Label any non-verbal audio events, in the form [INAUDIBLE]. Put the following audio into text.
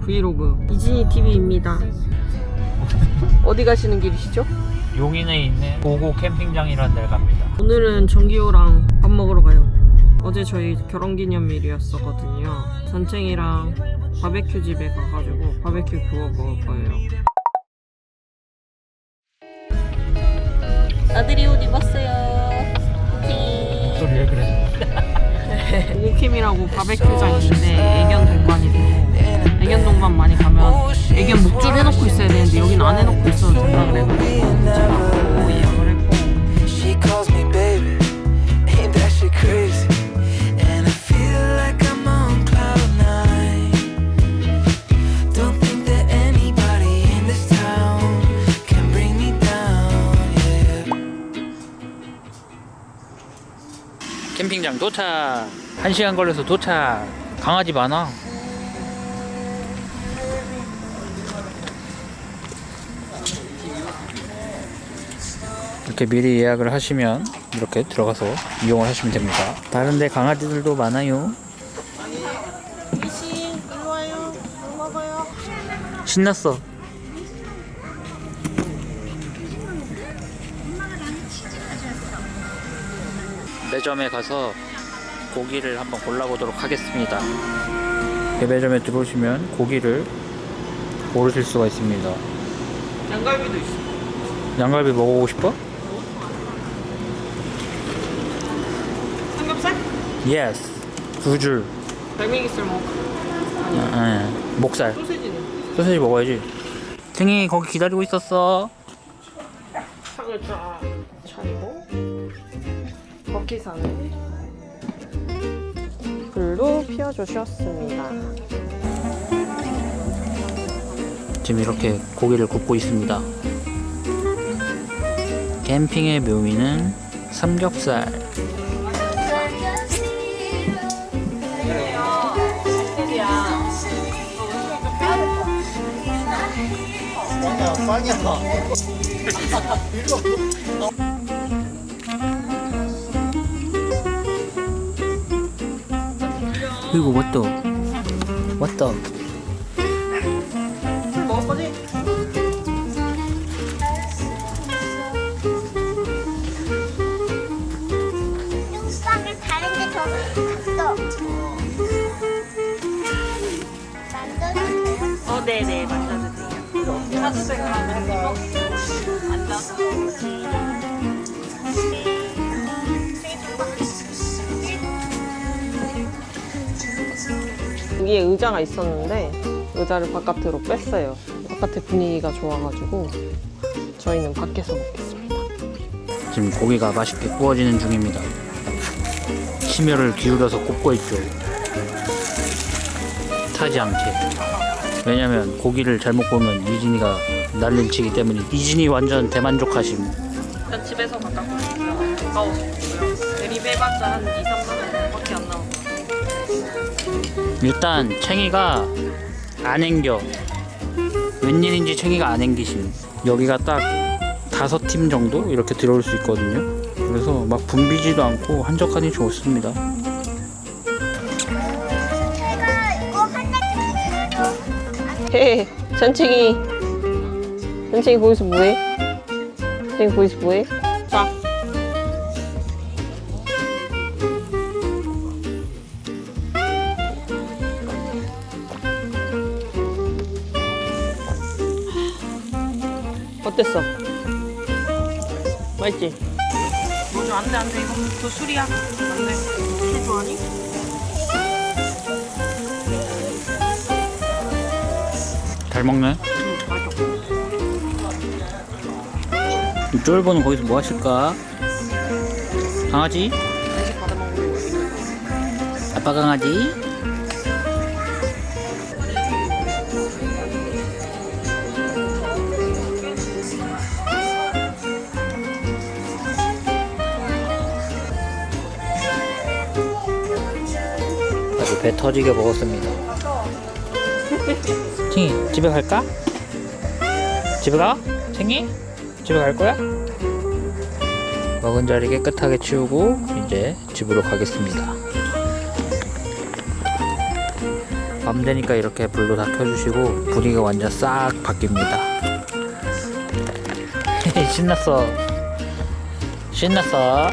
브이로그 이진이 TV입니다. 어디 가시는 길이시죠? 용인에 있는 고고 캠핑장이라는 데를 갑니다. 오늘은 정기호랑 밥 먹으러 가요. 어제 저희 결혼기념일이었었거든요. 전챙이랑 바베큐 집에 가가지고 바베큐 구워 먹을 거예요. 오캠이라고 바베큐장 있는데 애견 동반이고 애견 동반 많이 가면 애견 목줄 해놓고 있어야 되는데 여긴 안 해놓고 있어도 된다 그래가지고 캠핑장 도착. 한 시간 걸려서 도착. 강아지 많아. 이렇게 미리 예약을 하시면 이렇게 들어가서 이용을 하시면 됩니다. 다른데 강아지들도 많아요. 신났어. 매점에 가서 고기를 한번 골라보도록 하겠습니다. 이 매점에 들어오시면 고기를 고르실 수가 있습니다. 양갈비도 있어 양갈비 먹어보고 싶어? 삼겹살? 예스. 두 줄. 갈매기살 먹어 아, 아, 목살. 소세지는 소세지 먹어야지. 탱이 거기 기다리고 있었어. 상을 쫙 차리고 버킷산을 불로 피워 주셨습니다 지금 이렇게 고기를 굽고 있습니다. 캠핑의 묘미는 삼겹살. 이 거 왔다. 왔다. 먹을 거지? 다른 갔어. 만져도 돼요? 어 네네 사주세 그러면 앉아 여기에 의자가 있었는데 의자를 바깥으로 뺐어요 바깥에 분위기가 좋아가지고 저희는 밖에서 먹겠습니다 지금 고기가 맛있게 구워지는 중입니다. 심혈을 기울여서 굽고 있죠. 타지 않게. 왜냐면 고기를 잘못 구우면 이진이가 난리를 치기 때문에 이진이 완전 대만족하심. 일단 집에서 가깝고 싶고요 가까워 싶고요 대리배봤자 한 2, 3만 원밖에 안 나오고 일단 챙이가 안 앵겨. 웬일인지 챙이가 안 앵기심. 여기가 딱 다섯 팀 정도 이렇게 들어올 수 있거든요. 그래서 막 붐비지도 않고 한적하니 좋습니다. 헤 전칭이 전칭이 거기서 뭐해? 전칭이 거기서 뭐해? 어땠어? 맛있지? 뭐죠? 안돼 안돼 이건 또 술이야 안돼 술 좋아하니? 잘 먹네. 응 맛있어 이 쫄보는 거기서 뭐 하실까? 강아지? 간식 받아 먹는 거 아빠 강아지? 배 터지게 먹었습니다. 팅이 집에 갈까? 집에 가? 팅이? 집에 갈 거야? 먹은 자리 깨끗하게 치우고 이제 집으로 가겠습니다. 밤 되니까 이렇게 불도 다 켜주시고 분위기가 완전 싹 바뀝니다. [LAUGHS] 신났어. 신났어.